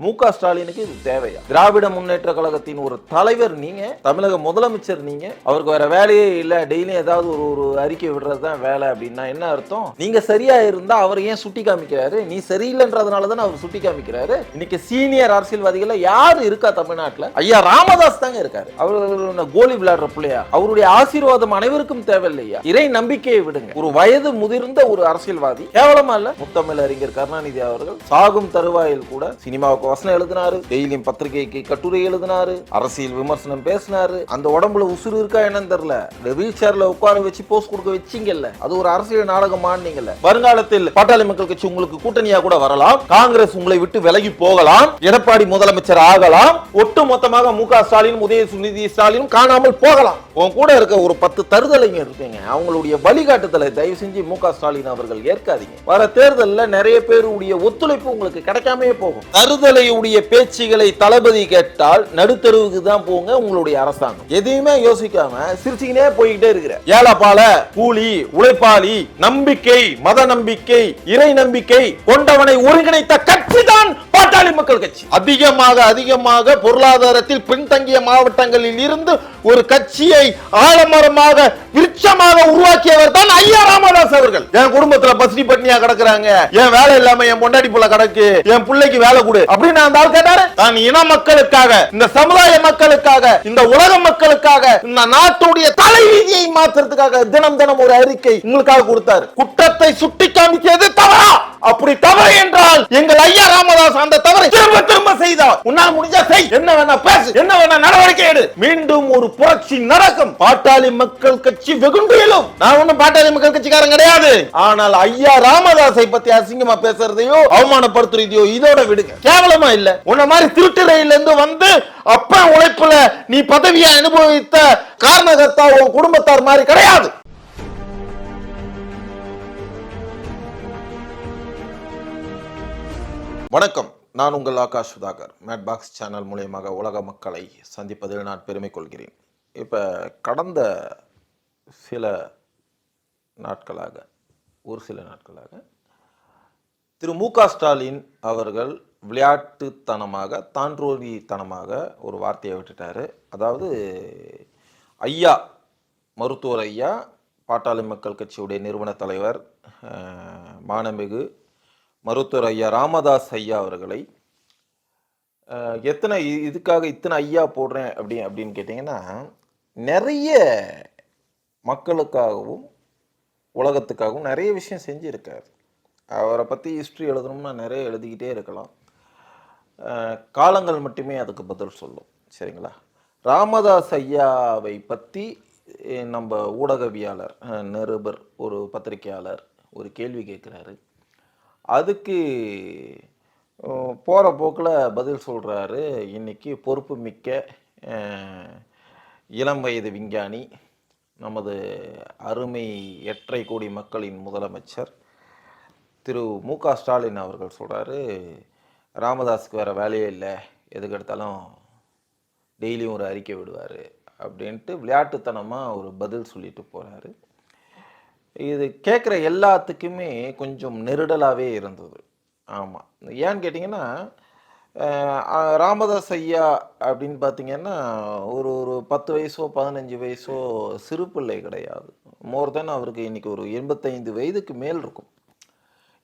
மு க ஸ்டாலினுக்கு இது தேவையா? திராவிட முன்னேற்ற கழகத்தின் ஒரு தலைவர் நீங்க தமிழக முதலமைச்சர் நீங்க அவருக்கு வேற வேலையே இல்ல டெய்லியும் ஏதாவது ஒரு ஒரு அறிக்கை விடுறது தான் வேலை அப்படின்னா என்ன அர்த்தம்? நீங்க சரியா இருந்தா அவர் ஏன் சுட்டி காமிக்கிறாரு? நீ சரியில்லைன்றதுனால தானே அவர் சுட்டி காமிக்கிறாரு? இன்னைக்கு சீனியர் அரசியல்வாதிகள் யார் இருக்கா தமிழ்நாட்டில்? ஐயா ராமதாஸ் தாங்க இருக்காரு. அவர் கோலி விளையாடுற பிள்ளையா? அவருடைய ஆசீர்வாதம் அனைவருக்கும் தேவையில்லையா? இறை நம்பிக்கையை விடுங்க. ஒரு வயது முதிர்ந்த ஒரு அரசியல்வாதி கேவலமா இல்ல? முத்தமிழ் அறிஞர் கருணாநிதி அவர்கள் சாகும் தருவாயில் கூட சினிமாவுக்கு வசனம் எழுதினாரு டெய்லியும் பத்திரிகைக்கு கட்டுரை எழுதினாரு அரசியல் விமர்சனம் பேசினாரு. அந்த உடம்புல உசுறு இருக்கா என்னன்னு தெரியல. இந்த வீல் சேர்ல உட்கார வச்சு போஸ்ட் கொடுக்க வச்சீங்கல்ல அது ஒரு அரசியல் நாடகம் ஆனீங்கல்ல வருங்காலத்தில் பாட்டாளி மக்கள் கட்சி உங்களுக்கு கூட்டணியா கூட வரலாம் காங்கிரஸ் உங்களை விட்டு விலகி போகலாம் எடப்பாடி முதலமைச்சர் ஆகலாம் ஒட்டு மொத்தமாக மு க ஸ்டாலின் உதயநிதி ஸ்டாலினும் காணாமல் போகலாம். உன் கூட இருக்க ஒரு பத்து தருதலைங்க இருக்கீங்க அவங்களுடைய வழிகாட்டுதலை தயவு செஞ்சு மு க ஸ்டாலின் அவர்கள் ஏற்காதீங்க. வர தேர்தலில் நிறைய பேருடைய ஒத்துழைப்பு உங்களுக்கு கிடைக்காமே போகும். தருதலையுடைய பேச்சுகளை தளபதி கேட்டால் நடுத்தருவுக்கு தான் போங்க உங்களுடைய அரசாங்கம். எதையுமே யோசிக்காம சிரிச்சுக்கினே போய்கிட்டே இருக்கிற. ஏழப்பால கூலி உழைப்பாளி நம்பிக்கை மத நம்பிக்கை இறை நம்பிக்கை கொண்டவனை ஒருங்கிணைத்த கட்சி தான் பாட்டாளி மக்கள் கட்சி. அதிகமாக அதிகமாக பொருளாதாரத்தில் பின்தங்கிய மாவட்டங்களில் இருந்து ஒரு கட்சியை ஆலமரமாக விருட்சமாக உருவாக்கியவர் தான் ஐயா ராமதாஸ் அவர்கள். என் குடும்பத்துல பசினி பட்னியா கிடக்குறாங்க. என் வேலை இல்லாம என் பொண்டாடி புள்ள கிடக்கு. என் பிள்ளைக்கு வேலை கொடு. அப்படின்னு அந்த ஆள் கேட்டாரு? தான் இன மக்களுக்காக இந்த சமுதாய மக்களுக்காக இந்த உலக மக்களுக்காக இந்த நாட்டுடைய தலைவிதியை மாத்துறதுக்காக தினம் தினம் ஒரு அறிக்கை உங்களுக்காக கொடுத்தாரு. குற்றத்தை சுட்டி காமிக்கிறது தவறா? அப்படி தவறு என்றால் எங்கள் ஐயா ராமதாஸ் அந்த தவறை திரும்ப திரும்ப செய்தார். உன்னால் முடிஞ்சா செய். என்ன வேணா பேசு. என்ன வேணா நடவடிக்கை எடு. மீண்டும் ஒரு புரட்சி நடக்கும். பாட்டாளி மக்கள் கட்சி வெகுண்டு எழும் நான் ஒண்ணும் பாட்டாளி மக்கள் கட்சிக்காரன் கிடையாது. ஆனால் ஐயா ராமதாஸை பத்தி அசிங்கமா பேசுறதையோ அவமானப்படுத்துறதையோ இதோட விடுங்க. கேவலமா இல்ல. உன்ன மாதிரி திருட்டுறையில இருந்து வந்து அப்ப உழைப்புல நீ பதவியை அனுபவித்த காரணகர்த்தா உன் குடும்பத்தார் மாதிரி கிடையாது. வணக்கம். நான் உங்கள் Akash Sudhakar. Mad Box channel மூலியமாக உலக மக்களை சந்திப்பதில் நான் பெருமை கொள்கிறேன். இப்போ கடந்த சில நாட்களாக ஒரு சில நாட்களாக திரு மு க ஸ்டாலின் அவர்கள் விளையாட்டுத்தனமாக தான்றோரித்தனமாக ஒரு வார்த்தையை விட்டுட்டாரு. அதாவது ஐயா மருத்துவர் ஐயா பாட்டாளி மக்கள் கட்சியுடைய நிறுவன தலைவர் மானமிகு மருத்துவர் ஐயா ராமதாஸ் ஐயா அவர்களை எத்தனை இதுக்காக இத்தனை ஐயா போடுறேன் அப்படி அப்படின்னு கேட்டிங்கன்னா நிறைய மக்களுக்காகவும் உலகத்துக்காகவும் நிறைய விஷயம் செஞ்சுருக்கார். அவரை பற்றி ஹிஸ்ட்ரி எழுதணும்னா நிறைய எழுதிக்கிட்டே இருக்கலாம். காலங்கள் மட்டுமே அதுக்கு பதில் சொல்லும். சரிங்களா? ராமதாஸ் ஐயாவை பற்றி நம்ம ஊடகவியாளர் நிருபர் ஒரு பத்திரிகையாளர் ஒரு கேள்வி கேட்குறாரு. அதுக்கு போகிற போக்கில் பதில் சொல்கிறாரு இன்னைக்கு பொறுப்பு மிக்க இளம் வயது விஞ்ஞானி நமது அருமை எட்டரை கோடி மக்களின் முதலமைச்சர் திரு மு க ஸ்டாலின் அவர்கள் சொல்கிறாரு ராமதாஸுக்கு வேறு வேலையே இல்லை. எதுக்கு எடுத்தாலும் டெய்லியும் ஒரு அறிக்கை விடுவார் அப்படின்ட்டு விளையாட்டுத்தனமாக ஒரு பதில் சொல்லிட்டு போகிறாரு இது கேட்குற எல்லாத்துக்குமே கொஞ்சம் நெருடலாகவே இருந்தது. ஆமாம் ஏன்னு கேட்டிங்கன்னா ராமதாஸ் ஐயா அப்படின்னு பார்த்தீங்கன்னா ஒரு ஒரு பத்து வயசோ பதினஞ்சு வயசோ சிறு பிள்ளை கிடையாது. மோர் தென் அவருக்கு இன்னைக்கு ஒரு எண்பத்தைந்து வயதுக்கு மேல் இருக்கும்.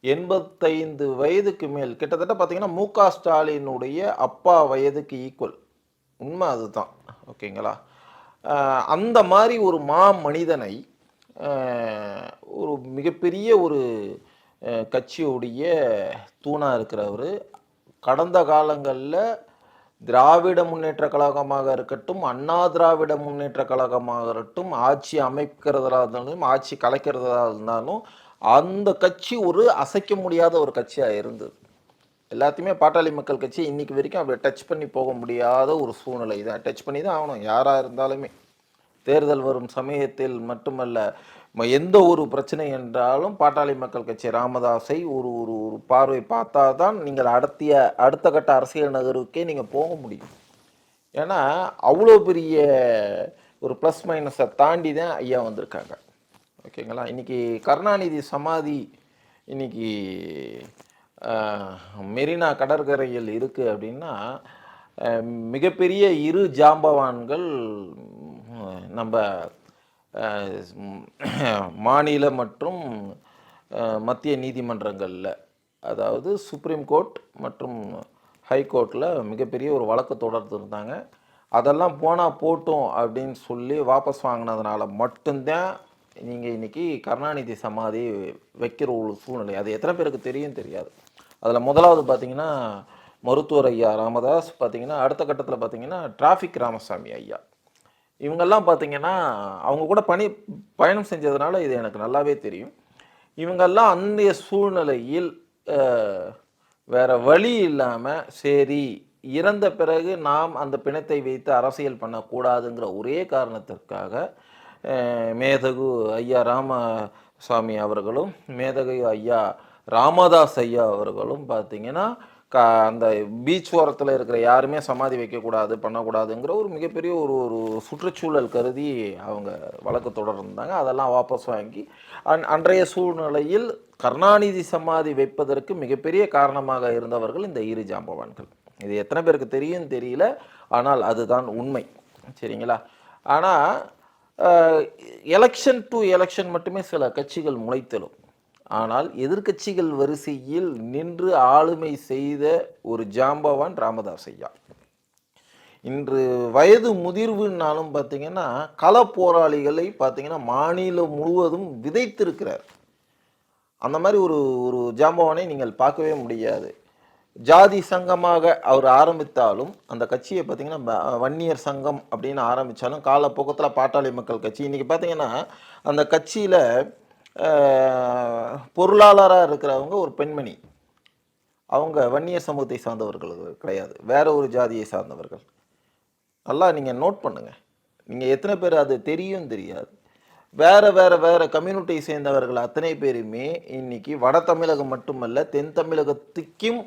எண்பத்தைந்து வயதுக்கு மேல். கிட்டத்தட்ட பார்த்தீங்கன்னா மு க ஸ்டாலினுடைய அப்பா வயதுக்கு ஈக்குவல் உண்மை அதுதான். ஓகேங்களா? அந்த மாதிரி ஒரு மா மனிதனை ஒரு மிகப்பெரிய ஒரு கட்சியுடைய தூணாக இருக்கிறவர். கடந்த காலங்களில் திராவிட முன்னேற்ற கழகமாக இருக்கட்டும் அண்ணா திராவிட முன்னேற்ற கழகமாக இருக்கட்டும் ஆட்சி அமைக்கிறதா இருந்தாலும் ஆட்சி கலைக்கிறதா இருந்தாலும் அந்த கட்சி ஒரு அசைக்க முடியாத ஒரு கட்சியாக இருந்தது. எல்லாத்தையுமே பாட்டாளி மக்கள் கட்சி இன்றைக்கி வரைக்கும் அப்படி டச் பண்ணி போக முடியாத ஒரு சூழ்நிலை தான் டச் பண்ணி தான் ஆகணும். யாராக இருந்தாலுமே. தேர்தல் வரும் சமயத்தில் மட்டுமல்ல எந்த ஒரு பிரச்சனை என்றாலும் பாட்டாளி மக்கள் கட்சி ராமதாஸை ஒரு ஒரு ஒரு பார்வை பார்த்தா தான் நீங்கள் அடுத்திய அடுத்த கட்ட அரசியல் நகருக்கே நீங்கள் போக முடியும். ஏன்னா அவ்வளோ பெரிய ஒரு ப்ளஸ் மைனஸை தாண்டி தான் ஐயா வந்திருக்காங்க. ஓகேங்களா? இன்னைக்கு கருணாநிதி சமாதி இன்னைக்கு மெரினா கடற்கரையில் இருக்குது அப்படின்னா மிகப்பெரிய இரு ஜாம்பவான்கள் நம்ம மாநில மற்றும் மத்திய நீதிமன்றங்களில் அதாவது சுப்ரீம் கோர்ட் மற்றும் ஹைகோர்ட்டில் மிகப்பெரிய ஒரு வழக்கு தொடர்ந்துருந்தாங்க அதெல்லாம் போனால் போட்டும் அப்படின்னு சொல்லி வாபஸ் வாங்கினதுனால மட்டும்தான் நீங்கள் இன்னைக்கு கருணாநிதி சமாதி வைக்கிற ஒரு சூழ்நிலை. அது எத்தனை பேருக்கு தெரியும் தெரியாது. அதில் முதலாவது பார்த்தீங்கன்னா மருத்துவர் ஐயா ராமதாஸ் பார்த்தீங்கன்னா அடுத்த கட்டத்தில் பார்த்தீங்கன்னா டிராஃபிக் ராமசாமி ஐயா. இவங்கெல்லாம் பார்த்தீங்கன்னா அவங்க கூட பணி பயணம் செஞ்சதுனால இது எனக்கு நல்லாவே தெரியும். இவங்கெல்லாம் அன்றைய சூழ்நிலையில் வேறு வழி இல்லாமல் சரி இறந்த பிறகு நாம் அந்த பிணத்தை வைத்து அரசியல் பண்ணக்கூடாதுங்கிற ஒரே காரணத்திற்காக மேதகு ஐயா ராமசாமி அவர்களும் மேதகு ஐயா ராமதாஸ் ஐயா அவர்களும் பார்த்தீங்கன்னா க அந்த பீச் ஓரத்தில் இருக்கிற யாருமே சமாதி வைக்கக்கூடாது பண்ணக்கூடாதுங்கிற ஒரு மிகப்பெரிய ஒரு ஒரு சுற்றுச்சூழல் கருதி அவங்க வழக்கு தொடர்ந்தாங்க. அதெல்லாம் வாபஸ் வாங்கி அன் அன்றைய சூழ்நிலையில் கருணாநிதி சமாதி வைப்பதற்கு மிகப்பெரிய காரணமாக இருந்தவர்கள் இந்த இரு ஜாம்பவான்கள். இது எத்தனை பேருக்கு தெரியும் தெரியல ஆனால் அதுதான் உண்மை. சரிங்களா? ஆனால் எலெக்ஷன் டு எலெக்ஷன் மட்டுமே சில கட்சிகள் முளைத்தலும். ஆனால் எதிர்க்கட்சிகள் வரிசையில் நின்று ஆளுமை செய்த ஒரு ஜாம்பவான் ராமதாஸ் ஐயா. இன்று வயது முதிர்வுனாலும் பார்த்தீங்கன்னா கள போராளிகளை பார்த்தீங்கன்னா மாநிலம் முழுவதும் விதைத்திருக்கிறார். அந்த மாதிரி ஒரு ஒரு ஜாம்பவானை நீங்கள் பார்க்கவே முடியாது. ஜாதி சங்கமாக அவர் ஆரம்பித்தாலும் அந்த கட்சியை பார்த்தீங்கன்னா வன்னியர் சங்கம் அப்படின்னு ஆரம்பித்தாலும் காலப்போக்கத்தில் பாட்டாளி மக்கள் கட்சி. இன்றைக்கி பார்த்தீங்கன்னா அந்த கட்சியில் பொருளாளராக இருக்கிறவங்க ஒரு பெண்மணி. அவங்க வன்னியர் சமூகத்தை சார்ந்தவர்கள் கிடையாது. வேற ஒரு ஜாதியை சார்ந்தவர்கள். நல்லா நீங்கள் நோட் பண்ணுங்கள் நீங்கள் எத்தனை பேர் அது தெரியும் தெரியாது. வேறு வேறு வேறு கம்யூனிட்டியை சேர்ந்தவர்கள் அத்தனை பேருமே இன்னைக்கு வட தமிழகம் மட்டுமல்ல தென் தமிழகத்துக்கும்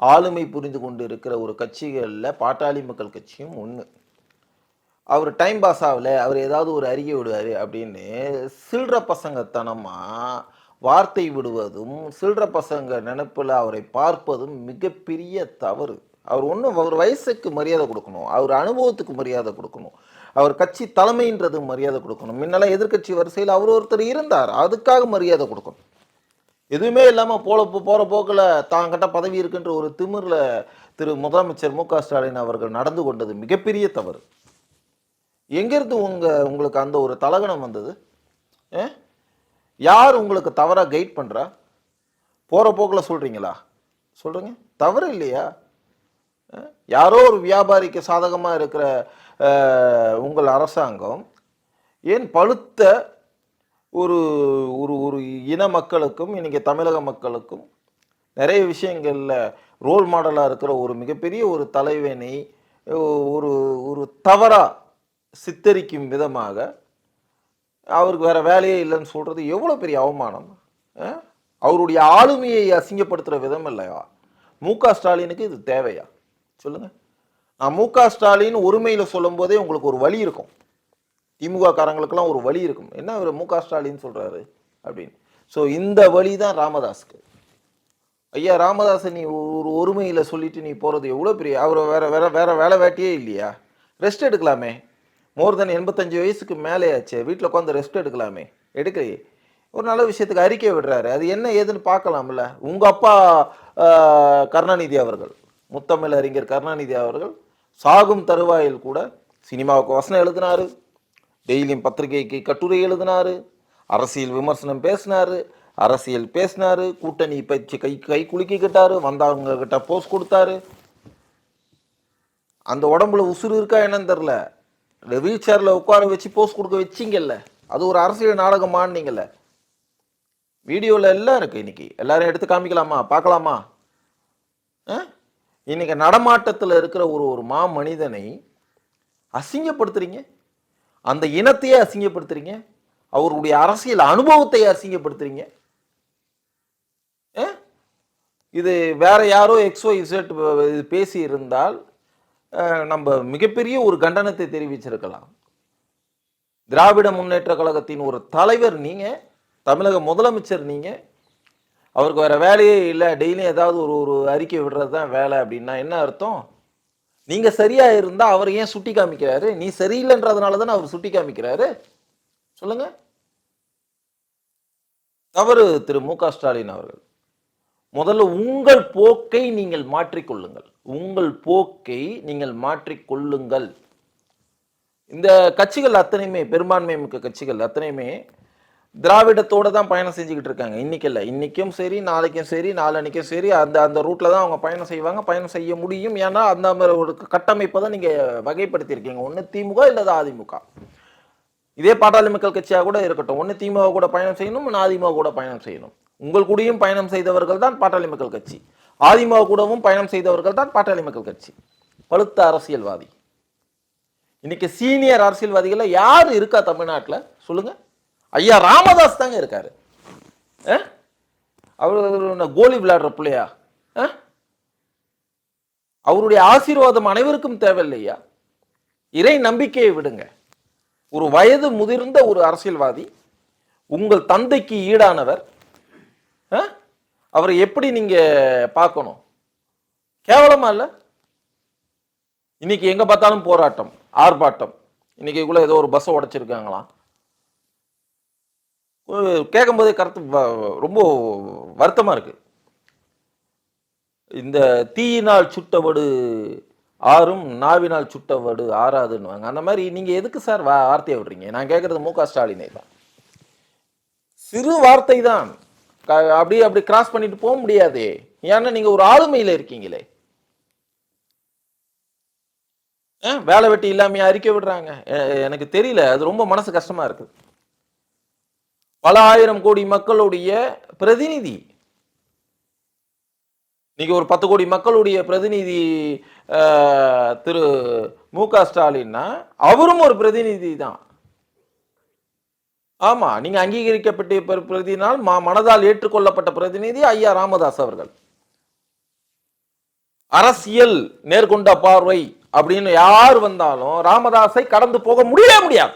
ஆளுமை புரிந்து கொண்டு இருக்கிற ஒரு கட்சிகளில் பாட்டாளி மக்கள் கட்சியும் ஒன்று அவர் டைம் பாஸ் ஆகல அவர் ஏதாவது ஒரு அறிக்கை விடுவார் அப்படின்னு சில்லற பசங்கத்தனமாக வார்த்தை விடுவதும் சில்லற பசங்க நினப்பில் அவரை பார்ப்பதும் மிகப்பெரிய தவறு. அவர் ஒன்றும் அவர் வயசுக்கு மரியாதை கொடுக்கணும் அவர் அனுபவத்துக்கு மரியாதை கொடுக்கணும் அவர் கட்சி தலைமைன்றது மரியாதை கொடுக்கணும். முன்னெல்லாம் எதிர்க்கட்சி வரிசையில் அவர் ஒருத்தர் இருந்தார் அதுக்காக மரியாதை கொடுக்கணும். எதுவுமே இல்லாமல் போல போகிற போக்கில் தாங்கிட்ட பதவி இருக்குன்ற ஒரு திமிரில் திரு முதலமைச்சர் மு க ஸ்டாலின் அவர்கள் நடந்து கொண்டது மிகப்பெரிய தவறு. எங்கேருந்து உங்கள் உங்களுக்கு அந்த ஒரு தலகணம் வந்தது? ஆ? யார் உங்களுக்கு தவறாக கைட் பண்ணுறா போகிற போக்கில் சொல்கிறீங்களா சொல்கிறீங்க தவறு இல்லையா? ஆ? யாரோ ஒரு வியாபாரிக்கு சாதகமாக இருக்கிற உங்கள் அரசாங்கம் ஏன் பழுத்த ஒரு ஒரு ஒரு இன மக்களுக்கும் இன்னைக்கு தமிழக மக்களுக்கும் நிறைய விஷயங்களில் ரோல் மாடலாக இருக்கிற ஒரு மிகப்பெரிய ஒரு தலைவனை ஒரு ஒரு தவறாக சித்தரிக்கும் விதமாக அவருக்கு வேறு வேலையே இல்லைன்னு சொல்கிறது எவ்வளோ பெரிய அவமானம்? அவருடைய ஆளுமையை அசிங்கப்படுத்துகிற விதம் இல்லையா? மு க ஸ்டாலினுக்கு இது தேவையா? சொல்லுங்கள் நான் மு க ஸ்டாலின் ஒருமையில் சொல்லும் போதே உங்களுக்கு ஒரு வழி இருக்கும். திமுக காரங்களுக்கெல்லாம் ஒரு வழி இருக்கும். என்ன இவர் மு க ஸ்டாலின் சொல்கிறாரு அப்படின்னு. ஸோ இந்த வழி தான் ராமதாஸ்க்கு. ஐயா ராமதாஸை நீ ஒரு ஒருமையில் சொல்லிட்டு நீ போகிறது எவ்வளோ பெரிய அவர் வேற வேற வேற வேலை வேட்டியே இல்லையா? ரெஸ்ட் எடுக்கலாமே. மோர் தென் எண்பத்தஞ்சு வயசுக்கு மேலே ஆச்சு வீட்டில் உட்காந்து ரெஸ்ட் எடுக்கலாமே. எடுக்கலையே. ஒரு நல்ல விஷயத்துக்கு அறிக்கை விடுறாரு. அது என்ன ஏதுன்னு பார்க்கலாம்ல. உங்கள் அப்பா கருணாநிதி அவர்கள் முத்தமிழ் அறிஞர் கருணாநிதி அவர்கள் சாகும் தருவாயில் கூட சினிமாவுக்கு வசனம் எழுதினாரு. டெய்லியும் பத்திரிகைக்கு கட்டுரை எழுதினாரு அரசியல் விமர்சனம் பேசினாரு அரசியல் பேசினாரு கூட்டணி பயிற்சி கை கை குலுக்கிக்கிட்டாரு வந்தவங்க கிட்ட போஸ்ட் கொடுத்தாரு. அந்த உடம்புல உசுறு இருக்கா என்னன்னு தெரில வீல் சேரில் உட்கார வச்சு போஸ்ட் கொடுக்க வச்சிங்கல்ல அது ஒரு அரசியல் நாடகமானீங்கல்ல. வீடியோவில் எல்லாம் இருக்குது இன்றைக்கி எல்லாரும் எடுத்து காமிக்கலாமா? பார்க்கலாமா? ஆ? இன்னைக்கு நடமாட்டத்தில் இருக்கிற ஒரு ஒரு மா மனிதனை அசிங்கப்படுத்துகிறீங்க அந்த இனத்தையே அசிங்கப்படுத்துறீங்க? அவருடைய அரசியல் அனுபவத்தை அசிங்கப்படுத்துறீங்க? ஆ? இது வேற யாரோ எக்ஸோ இசட் பேசி இருந்தால் நம்ம மிகப்பெரிய ஒரு கண்டனத்தை தெரிவிச்சிருக்கலாம். திராவிட முன்னேற்ற கழகத்தின் ஒரு தலைவர் நீங்க தமிழக முதலமைச்சர் நீங்க அவருக்கு வேற வேலையே இல்லை டெய்லியும் ஏதாவது ஒரு ஒரு அறிக்கை விடுறது தான் வேலை அப்படின்னா என்ன அர்த்தம்? நீங்க சரியா இருந்தா அவர் ஏன் சுட்டி காமிக்கிறாரு? நீ சரியில்லைன்றதுனால தானே அவர் சுட்டி காமிக்கிறாரு? சொல்லுங்க. தவறு திரு மு க. ஸ்டாலின் அவர்கள். முதல்ல உங்கள் போக்கை நீங்கள் மாற்றிக்கொள்ளுங்கள். உங்கள் போக்கை நீங்கள் மாற்றிக்கொள்ளுங்கள். இந்த கட்சிகள் அத்தனையுமே பெரும்பான்மை மிக்க கட்சிகள் அத்தனையுமே திராவிடத்தோடு தான் பயணம் செஞ்சுக்கிட்டு இருக்காங்க. இன்னைக்கு இல்லை. இன்றைக்கும் சரி நாளைக்கும் சரி நாளன்னைக்கும் சரி அந்த அந்த ரூட்டில் தான் அவங்க பயணம் செய்வாங்க. பயணம் செய்ய முடியும். ஏன்னா அந்த மாதிரி ஒரு கட்டமைப்பை தான் நீங்கள் வகைப்படுத்தியிருக்கீங்க. ஒன்று திமுக இல்லது அதிமுக. இதே பாட்டாளி மக்கள் கட்சியாக கூட இருக்கட்டும். ஒன்று திமுக கூட பயணம் செய்யணும் ஒன்று அதிமுக கூட பயணம் செய்யணும். உங்கள் கூடயும் பயணம் செய்தவர்கள் தான் பாட்டாளி மக்கள் கட்சி. அதிமுக கூடவும் பயணம் செய்தவர்கள் தான் பாட்டாளி மக்கள் கட்சி. பழுத்த அரசியல்வாதி. இன்னைக்கு சீனியர் அரசியல்வாதிகளில் யார் இருக்கா தமிழ்நாட்டில்? சொல்லுங்கள் ஐயா ராமதாஸ் தாங்க இருக்காரு. அவர் கோலி விளையாடுற பிள்ளையா? அவருடைய ஆசீர்வாதம் அனைவருக்கும் தேவையில்லையா இறை நம்பிக்கையை விடுங்க. ஒரு வயது முதிர்ந்த ஒரு அரசியல்வாதி உங்கள் தந்தைக்கு ஈடானவர் அவரை எப்படி நீங்க பார்க்கணும்? கேவலமா இல்ல? இன்னைக்கு எங்க பார்த்தாலும் போராட்டம் ஆர்ப்பாட்டம். இன்னைக்கு கூட ஏதோ ஒரு பஸ்ஸை உடைச்சிருக்காங்களாம். கேட்கும்போதே கருத்து ரொம்ப வருத்தமாக இருக்குது இந்த தீயினால் சுட்டவடு ஆறும் நாவினால் சுட்டவடு ஆறாதுன்னுவாங்க. அந்த மாதிரி நீங்கள் எதுக்கு சார் வா வார்த்தையை விடுறீங்க? நான் கேட்குறது மு க ஸ்டாலினை தான். சிறு வார்த்தை தான். அப்படியே அப்படி கிராஸ் பண்ணிட்டு போக முடியாதே. ஏன்னா நீங்கள் ஒரு ஆளுமையில் இருக்கீங்களே. ஆ, வேலை வெட்டி இல்லாமையே அறிக்கை விடுறாங்க. எனக்கு தெரியல. அது ரொம்ப மனசு கஷ்டமாக இருக்குது பல ஆயிரம் கோடி மக்களுடைய பிரதிநிதி. நீங்க ஒரு பத்து கோடி மக்களுடைய பிரதிநிதி திரு மு க ஸ்டாலின்னா அவரும் ஒரு பிரதிநிதி தான். ஆமா நீங்க அங்கீகரிக்கப்பட்ட பிரதினால் மா மனதால் ஏற்றுக்கொள்ளப்பட்ட பிரதிநிதி ஐயா ராமதாஸ் அவர்கள். அரசியல் நேர்கொண்ட பார்வை அப்படின்னு யார் வந்தாலும் ராமதாஸை கடந்து போக முடியவே முடியாது.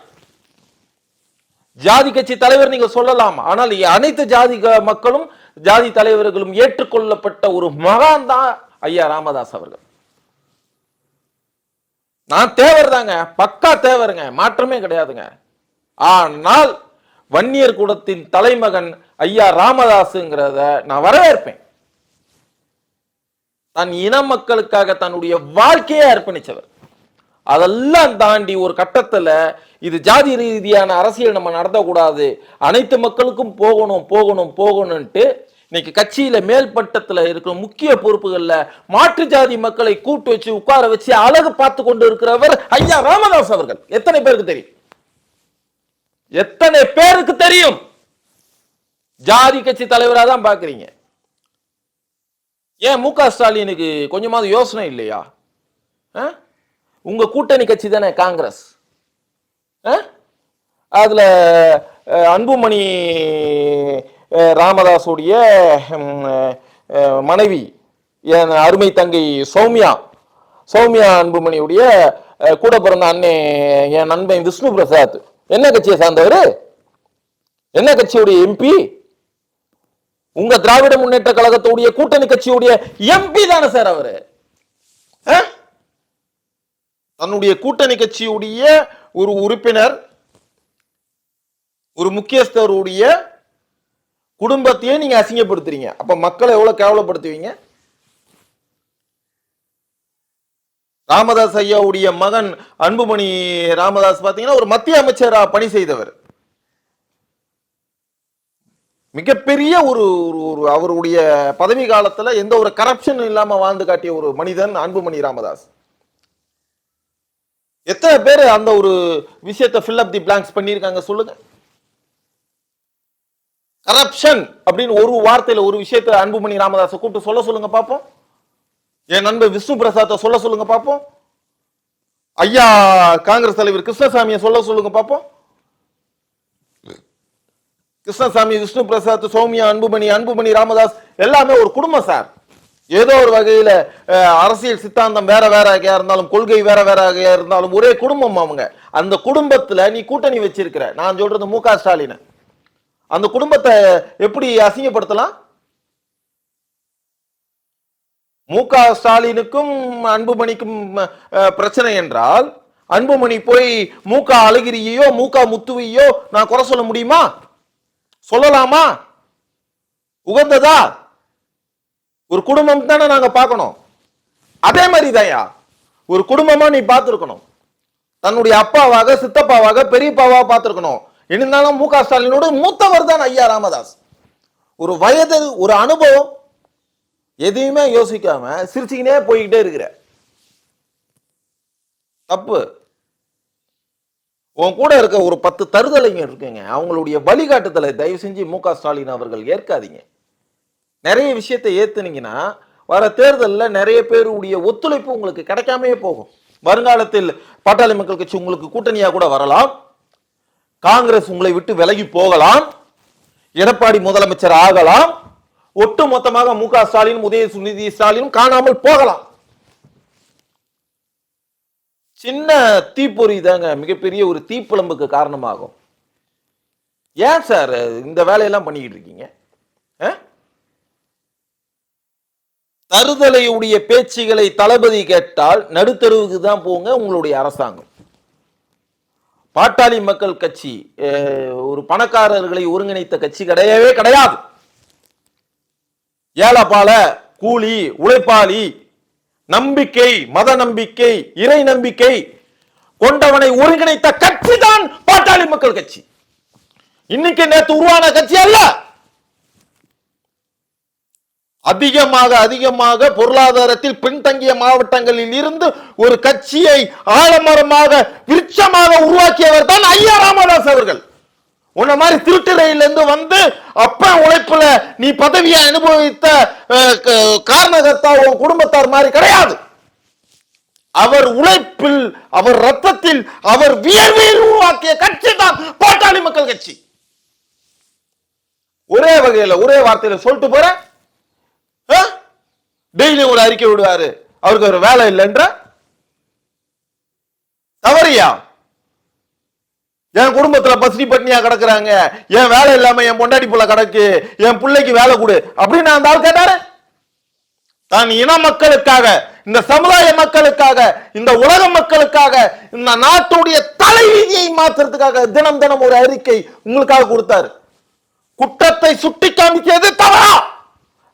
ஜாதி கட்சி தலைவர் நீங்க சொல்லலாம். ஆனால் அனைத்து ஜாதி மக்களும் ஜாதி தலைவர்களும் ஏற்றுக்கொள்ளப்பட்ட ஒரு மகான் தான் ஐயா ராமதாஸ் அவர்கள். நான் தேவர் தாங்க பக்கா தேவருங்க மாற்றமே கிடையாதுங்க. ஆனால் வன்னியர் கூடத்தின் தலைமகன் ஐயா ராமதாஸுங்கிறத நான் வரவேற்பேன். தன் இன மக்களுக்காக தன்னுடைய வாழ்க்கையை அர்ப்பணிச்சவர். அதெல்லாம் தாண்டி ஒரு கட்டத்துல இது ஜாதி ரீதியான அரசியல் நம்ம நடத்தக்கூடாது. அனைத்து மக்களுக்கும் போகணும் போகணும் போகணும்ட்டு இன்னைக்கு கட்சியில மேல்பட்டத்தில் இருக்கிற முக்கிய பொறுப்புகளில் மாற்று ஜாதி மக்களை கூட்டு வச்சு உட்கார வச்சு அழகு பார்த்து கொண்டு இருக்கிறவர் ஐயா ராமதாஸ் அவர்கள். எத்தனை பேருக்கு தெரியும்? எத்தனை பேருக்கு தெரியும்? ஜாதி கட்சி தலைவரா தான் பாக்குறீங்க ஏன் மு க ஸ்டாலினுக்கு கொஞ்சமாவது யோசனை இல்லையா? உங்கள் உங்க கூட்டணி கட்சி தானே காங்கிரஸ்? ஆ? அதுல அன்புமணி ராமதாஸுடைய மனைவி என் அருமை தங்கை சௌமியா சௌமியா அன்புமணியுடைய கூட பிறந்த அண்ணே என் நண்பன் விஷ்ணு பிரசாத். என்ன கட்சியை சார்ந்தவர்? என்ன கட்சியுடைய எம்பி உங்க திராவிட முன்னேற்ற கழகத்துடைய கூட்டணி கட்சியுடைய எம்பி தானே சார் அவரு? ஆ? தன்னுடைய கூட்டணி கட்சியுடைய ஒரு உறுப்பினர் ஒரு முக்கியஸ்தருடைய குடும்பத்தையே நீங்க அசிங்கப்படுத்துறீங்க. அப்ப மக்களை எவ்வளவு கேவலப்படுத்துவீங்க? ராமதாஸ் ஐயாவுடைய மகன் அன்புமணி ராமதாஸ் பாத்தீங்கன்னா ஒரு மத்திய அமைச்சரா பணி செய்தவர். மிகப்பெரிய ஒரு ஒரு ஒரு அவருடைய பதவி காலத்துல எந்த ஒரு கரப்ஷன் இல்லாம வாழ்ந்து காட்டிய ஒரு மனிதன் அன்புமணி ராமதாஸ். எத்தனை பேர் அந்த ஒரு விஷயத்தை ஃபில் அப் தி பிளாங்க்ஸ் பண்ணியிருக்காங்க சொல்லுங்க. கரப்ஷன் அப்படின்னு ஒரு வார்த்தையில ஒரு விஷயத்தை அன்புமணி ராமதாஸை கூப்பிட்டு சொல்ல சொல்லுங்க பார்ப்போம் என் நண்பர் விஷ்ணு பிரசாத்தை சொல்ல சொல்லுங்க பார்ப்போம் ஐயா காங்கிரஸ் தலைவர் கிருஷ்ணசாமியை சொல்ல சொல்லுங்க பார்ப்போம் கிருஷ்ணசாமி விஷ்ணு பிரசாத் சௌமியா அன்புமணி அன்புமணி ராமதாஸ் எல்லாமே ஒரு குடும்பம் சார். ஏதோ ஒரு வகையில அரசியல் சித்தாந்தம் வேற வேற இருந்தாலும் கொள்கை வேற வேற இருந்தாலும் ஒரே குடும்பம் அவங்க. அந்த குடும்பத்துல நீ கூட்டணி வச்சிருக்கிற நான் சொல்றது மு க ஸ்டாலின். அந்த குடும்பத்தை எப்படி அசிங்கப்படுத்தலாம்? மு க ஸ்டாலினுக்கும் அன்புமணிக்கும் பிரச்சனை என்றால் அன்புமணி போய் மு க அழகிரியையோ மு க முத்துவையோ நான் குறை சொல்ல முடியுமா? சொல்லலாமா? உகந்ததா? ஒரு குடும்பம் தானே நாங்க பார்க்கணும். அதே மாதிரி தான்யா ஒரு குடும்பமா நீ பார்த்துருக்கணும். தன்னுடைய அப்பாவாக சித்தப்பாவாக பெரியப்பாவாக பார்த்துருக்கணும். இருந்தாலும் மு க. ஸ்டாலினோட மூத்தவர் தான் ஐயா ராமதாஸ். ஒரு வயது ஒரு அனுபவம் எதையுமே யோசிக்காம சிரிச்சுக்கினே போய்கிட்டே இருக்கிற. தப்பு. உன் கூட இருக்க ஒரு பத்து தருதலைங்க இருக்குங்க. அவங்களுடைய வழிகாட்டுதலை தயவு செஞ்சு மு க. ஸ்டாலின் அவர்கள் ஏற்காதீங்க. நிறைய விஷயத்தை ஏத்துனீங்கன்னா வர தேர்தலில் நிறைய பேருடைய ஒத்துழைப்பு உங்களுக்கு கிடைக்காமே போகும். வருங்காலத்தில் பாட்டாளி மக்கள் கட்சி உங்களுக்கு கூட்டணியாக கூட வரலாம். காங்கிரஸ் உங்களை விட்டு விலகி போகலாம். எடப்பாடி முதலமைச்சர் ஆகலாம். ஒட்டு மொத்தமாக மு க ஸ்டாலின் உதயநிதி ஸ்டாலினும் காணாமல் போகலாம். சின்ன தீப்பொறி தாங்க மிகப்பெரிய ஒரு தீப்பிழம்புக்கு காரணமாகும். ஏன் சார் இந்த வேலையெல்லாம் பண்ணிக்கிட்டு இருக்கீங்க? ஆ? தருதலையுடைய பேச்சுகளை தளபதி கேட்டால் நடுத்தருவுக்கு தான் போங்க உங்களுடைய அரசாங்கம். பாட்டாளி மக்கள் கட்சி ஒரு பணக்காரர்களை ஒருங்கிணைத்த கட்சி கிடையவே கிடையாது. ஏலப்பால கூலி உழைப்பாளி நம்பிக்கை மத நம்பிக்கை இறை நம்பிக்கை கொண்டவனை ஒருங்கிணைத்த கட்சி தான் பாட்டாளி மக்கள் கட்சி. இன்னைக்கு நேற்று உருவான கட்சி அல்ல. அதிகமாக அதிகமாக பொருளாதாரத்தில் பின்தங்கிய மாவட்டங்களில் இருந்து ஒரு கட்சியை ஆலமரமாக விருட்சமாக உருவாக்கியவர் தான் ஐயா ராமதாஸ் அவர்கள். உன்ன மாதிரி திருட்டுறையில இருந்து வந்து அப்ப உழைப்புல நீ பதவியை அனுபவித்த காரணகர்த்தா உன் குடும்பத்தார் மாதிரி கிடையாது. அவர் உழைப்பில் அவர் ரத்தத்தில் அவர் வியர்வையில் உருவாக்கிய கட்சி தான் பாட்டாளி மக்கள் கட்சி. ஒரே வகையில ஒரே வார்த்தையில சொல்லிட்டு போறேன். டெய்லி ஒரு அறிக்கை விடுவாரு. அவருக்கு ஒரு வேலை இல்லைன்ற தவறியா? என் குடும்பத்துல பசினி பட்னியா கிடக்குறாங்க. என் வேலை இல்லாம என் பொண்டாடி புள்ள கிடக்கு. என் பிள்ளைக்கு வேலை கொடு. அப்படின்னு அந்த ஆள் கேட்டாரு. தான் இன மக்களுக்காக இந்த சமுதாய மக்களுக்காக இந்த உலக மக்களுக்காக இந்த நாட்டுடைய தலைவிதியை மாத்துறதுக்காக தினம் தினம் ஒரு அறிக்கை உங்களுக்காக கொடுத்தாரு. குற்றத்தை சுட்டி காமிக்கிறது தவறா?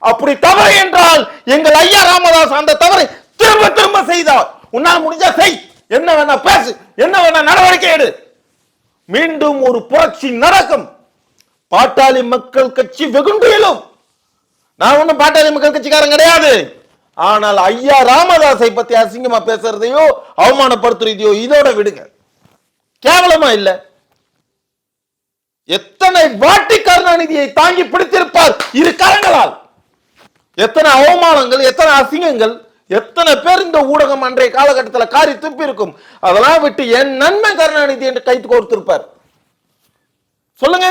அப்படி தவறு என்றால் எங்கள் ஐயா ராமதாஸ் அந்த தவறை திரும்ப திரும்ப செய்தார் உன்னால் முடிஞ்சா செய். என்ன வேணா பேசு. என்ன வேணா நடவடிக்கை எடு. மீண்டும் ஒரு புரட்சி நடக்கும். பாட்டாளி மக்கள் கட்சி வெகுண்டு நான் ஒண்ணும் பாட்டாளி மக்கள் கட்சிக்காரன் கிடையாது. ஆனால் ஐயா ராமதாஸை பத்தி அசிங்கமா பேசுறதையோ அவமானப்படுத்துறதையோ இதோட விடுங்க. கேவலமா இல்ல. எத்தனை வாட்டி கருணாநிதியை தாங்கி பிடித்திருப்பார் இரு கரங்களால் எத்தனை அவமானங்கள் எத்தனை அசிங்கங்கள் எத்தனை பேர் இந்த ஊடகம் அன்றைய காலகட்டத்தில் காரி துப்பி இருக்கும். அதெல்லாம் விட்டு என் நன்மை கருணாநிதி என்று கைத்து கோர்த்திருப்பார். சொல்லுங்க.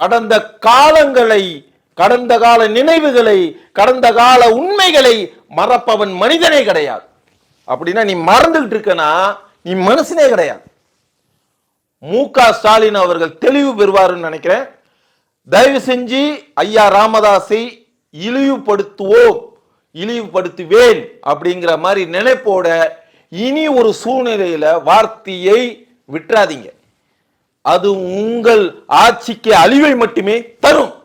கடந்த காலங்களை கடந்த கால நினைவுகளை கடந்த கால உண்மைகளை மறப்பவன் மனிதனே கிடையாது. அப்படின்னா நீ மறந்துகிட்டு இருக்கனா நீ மனுஷனே கிடையாது. மு க ஸ்டாலின் அவர்கள் தெளிவு பெறுவாருன்னு நினைக்கிறேன். தயவு செஞ்சு ஐயா ராமதாஸை இழிவுபடுத்துவோம் இழிவுபடுத்துவேன் அப்படிங்கிற மாதிரி நினைப்போட இனி ஒரு சூழ்நிலையில வார்த்தையை விட்டுறாதீங்க. அது உங்கள் ஆட்சிக்கு அழிவை மட்டுமே தரும்.